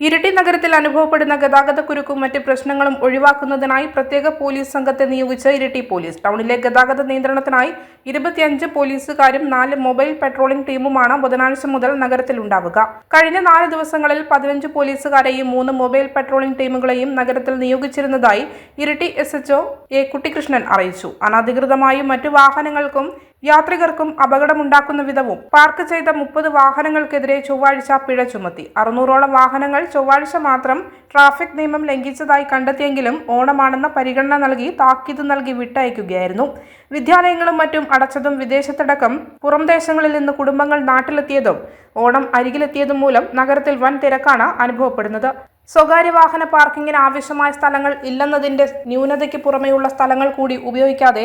ഇരിട്ടി നഗരത്തിൽ അനുഭവപ്പെടുന്ന ഗതാഗത കുരുക്കും മറ്റ് പ്രശ്നങ്ങളും ഒഴിവാക്കുന്നതിനായി പ്രത്യേക പോലീസ് സംഘത്തെ നിയോഗിച്ച ഇരിട്ടി പോലീസ്. ടൗണിലെ ഗതാഗത നിയന്ത്രണത്തിനായി ഇരുപത്തിയഞ്ച് പോലീസുകാരും നാല് മൊബൈൽ പെട്രോളിംഗ് ടീമുമാണ് ബുധനാഴ്ച മുതൽ നഗരത്തിലുണ്ടാവുക കഴിഞ്ഞ നാല് ദിവസങ്ങളിൽ പതിനഞ്ച് പോലീസുകാരെയും മൂന്ന് മൊബൈൽ പെട്രോളിംഗ് ടീമുകളെയും നഗരത്തിൽ നിയോഗിച്ചിരുന്നതായി Iritty S HO A Kuttikrishnan അറിയിച്ചു. അനധികൃതമായും മറ്റു വാഹനങ്ങൾക്കും യാത്രികർക്കും അപകടമുണ്ടാക്കുന്ന വിധവും പാർക്ക് ചെയ്ത മുപ്പത് വാഹനങ്ങൾക്കെതിരെ ചൊവ്വാഴ്ച പിഴ ചുമത്തി. അറുന്നൂറോളം വാഹനങ്ങൾ ചൊവ്വാഴ്ച മാത്രം ട്രാഫിക് നിയമം ലംഘിച്ചതായി കണ്ടെത്തിയെങ്കിലും ഓണമാണെന്ന പരിഗണന നൽകി താക്കീത് നൽകി വിട്ടയക്കുകയായിരുന്നു. വിദ്യാലയങ്ങളും മറ്റും അടച്ചതും വിദേശത്തടക്കം പുറം ദേശങ്ങളിൽ നിന്ന് കുടുംബങ്ങൾ നാട്ടിലെത്തിയതും ഓണം അരികിലെത്തിയതും മൂലം നഗരത്തിൽ വൻ തിരക്കാണ് അനുഭവപ്പെടുന്നത്. സ്വകാര്യ വാഹന പാർക്കിങ്ങിന് ആവശ്യമായ സ്ഥലങ്ങൾ ഇല്ലെന്നതിന്റെ ന്യൂനതയ്ക്ക് പുറമെയുള്ള സ്ഥലങ്ങൾ കൂടി ഉപയോഗിക്കാതെ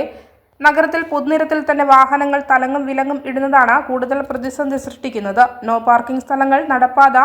നഗരത്തിൽ പൊതുനിരത്തിൽ തന്നെ വാഹനങ്ങൾ തലങ്ങും വിലങ്ങും ഇടുന്നതാണ് കൂടുതൽ പ്രതിസന്ധി സൃഷ്ടിക്കുന്നത്. നോ പാർക്കിംഗ് സ്ഥലങ്ങൾ നടപ്പാത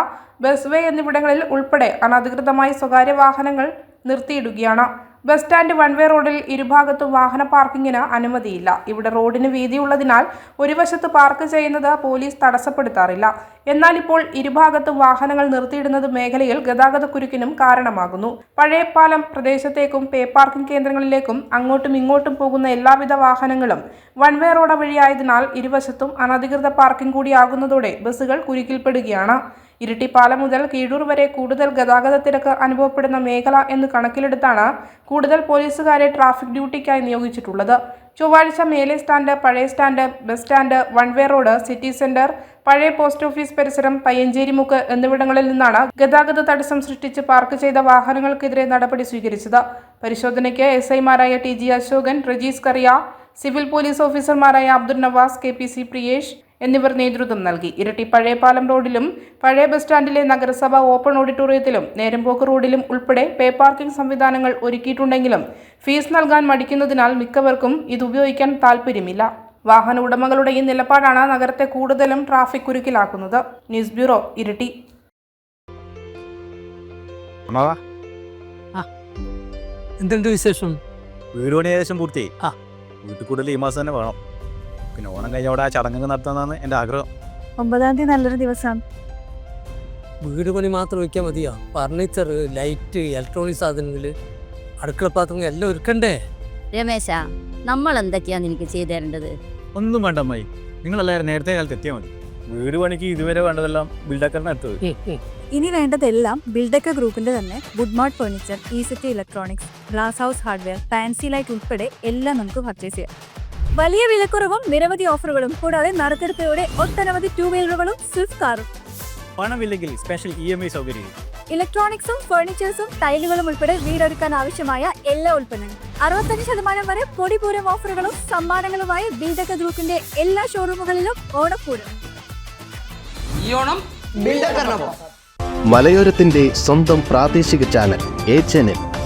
ബസ് വേ എന്നിവിടങ്ങളിൽ ഉൾപ്പെടെ അനധികൃതമായി സ്വകാര്യ വാഹനങ്ങൾ നിർത്തിയിടുകയാണ്. ബസ് സ്റ്റാൻഡ് വൺ വേ റോഡിൽ ഇരുഭാഗത്തും വാഹന പാർക്കിങ്ങിന് അനുമതിയില്ല. ഇവിടെ റോഡിന് വീതിയുള്ളതിനാൽ ഒരു വശത്ത് പാർക്ക് ചെയ്യുന്നത് പോലീസ് തടസ്സപ്പെടുത്താറില്ല. എന്നാൽ ഇപ്പോൾ ഇരുഭാഗത്തും വാഹനങ്ങൾ നിർത്തിയിടുന്നത് മേഖലയിൽ ഗതാഗതക്കുരുക്കിനും കാരണമാകുന്നു. പഴയപ്പാലം പ്രദേശത്തേക്കും പേ പാർക്കിംഗ് കേന്ദ്രങ്ങളിലേക്കും അങ്ങോട്ടും ഇങ്ങോട്ടും പോകുന്ന എല്ലാവിധ വാഹനങ്ങളും വൺ വേ റോഡ് വഴിയായതിനാൽ ഇരുവശത്തും അനധികൃത പാർക്കിംഗ് കൂടിയാകുന്നതോടെ ബസ്സുകൾ കുരുക്കിൽപ്പെടുകയാണ്. ഇരിട്ടിപ്പാലം മുതൽ കീഴൂർ വരെ കൂടുതൽ ഗതാഗത തിരക്ക് അനുഭവപ്പെടുന്ന മേഖല എന്ന് കണക്കിലെടുത്താണ് കൂടുതൽ പോലീസുകാരെ ട്രാഫിക് ഡ്യൂട്ടിക്കായി നിയോഗിച്ചിട്ടുള്ളത്. ചൊവ്വാഴ്ച മേലെ സ്റ്റാൻഡ് പഴയ stand bus stand one way road city centre പഴയ പോസ്റ്റ് ഓഫീസ് പരിസരം പയ്യഞ്ചേരിമുക്ക് എന്നിവിടങ്ങളിൽ നിന്നാണ് ഗതാഗത തടസ്സം സൃഷ്ടിച്ച് പാർക്ക് ചെയ്ത വാഹനങ്ങൾക്കെതിരെ നടപടി സ്വീകരിച്ചത്. പരിശോധനയ്ക്ക് എസ് ഐമാരായ ടി ജി അശോകൻ റജീസ് കറിയ സിവിൽ പോലീസ് ഓഫീസർമാരായ Abdul Nawas K P C Priyesh എന്നിവർ നേതൃത്വം നൽകി. ഇരട്ടി പഴയപാലം റോഡിലും പഴയ ബസ് സ്റ്റാൻഡിലെ നഗരസഭ ഓപ്പൺ ഓഡിറ്റോറിയത്തിലും നേരമ്പോക്ക് റോഡിലും ഉൾപ്പെടെ പേ പാർക്കിംഗ് സംവിധാനങ്ങൾ ഒരുക്കിയിട്ടുണ്ടെങ്കിലും ഫീസ് നൽകാൻ മടിക്കുന്നതിനാൽ മിക്കവർക്കും ഇത് ഉപയോഗിക്കാൻ താൽപ്പര്യമില്ല. വാഹന ഉടമകളുടെ ഈ നിലപാടാണ് നഗരത്തെ കൂടുതലും ട്രാഫിക് കുരുക്കിലാക്കുന്നത്. ന്യൂസ് ബ്യൂറോ ഇരട്ടി. എന്തുണ്ട് വിശേഷം? വീട് പണി ഏകദേശം പൂർത്തി ആ. വീട്ടിൽ കൂടുതൽ ഈ മാസം തന്നെ വേണം. പിന്നെ ഓണം കഴിഞ്ഞ അവിടെ ആ ചടങ്ങ് നടത്തുന്നതാണ് എന്റെ ആഗ്രഹം. ഒമ്പതാം തീയതി നല്ലൊരു ദിവസമാണ്. വീട് പണി മാത്രം വയ്ക്കാൻ മതിയാ? ഫർണിച്ചർ ലൈറ്റ് ഇലക്ട്രോണിക് സാധനങ്ങൾ അടുക്കള പാത്രങ്ങൾ എല്ലാം ഒരുക്കണ്ടേ? രമേശ നമ്മൾ എന്തൊക്കെയാണ് നിനക്ക് ചെയ്തു തരേണ്ടത്? ഒന്നും വേണ്ട അമ്മായി. നിങ്ങളെല്ലാവരും നേരത്തെ കാലത്ത് എത്തിയാൽ മതി. വീട് പണിക്ക് ഇതുവരെ വേണ്ടതെല്ലാം ബിൽഡക്കറിന് അടുത്ത് ഇനി വേണ്ടതെല്ലാം ബിൽഡക്ക ഗ്രൂപ്പിന്റെ തന്നെ ഗുഡ്മാർട്ട് ഫർണിച്ചർ ഈ city electronics glass house hardware fancy light ഉൾപ്പെടെ എല്ലാം നമുക്ക് പർച്ചേസ് ചെയ്യാം. വലിയ വിലക്കുറവും നിരവധി ഓഫറുകളും കൂടാതെ നറുക്കെടുപ്പയോടെ ഒട്ടനവധി ടൂ വീലറുകളും സ്വിഫ്റ്റ് കാറും. പണമില്ലെങ്കിൽ സ്പെഷ്യൽ ഇ എം ഐ സൗകര്യം. ഇലക്ട്രോണിക്സും ഫർണിച്ചേഴ്സും ടൈലുകളും ഉൾപ്പെടെ വീടൊരുക്കാൻ ആവശ്യമായ എല്ലാ ഉൽപ്പന്നങ്ങളും. അറുപത്തഞ്ച് ശതമാനം വരെ പൊടിപൂരം ഓഫറുകളും സമ്മാനങ്ങളുമായി ബിൽഡക്ക ഗ്രൂപ്പിന്റെ എല്ലാ ഷോറൂമുകളിലും ഓണപ്പൂരം ഈ ഓണം മലയോരത്തിന്റെ സ്വന്തം പ്രാദേശിക ചാനൽ എ ചാനൽ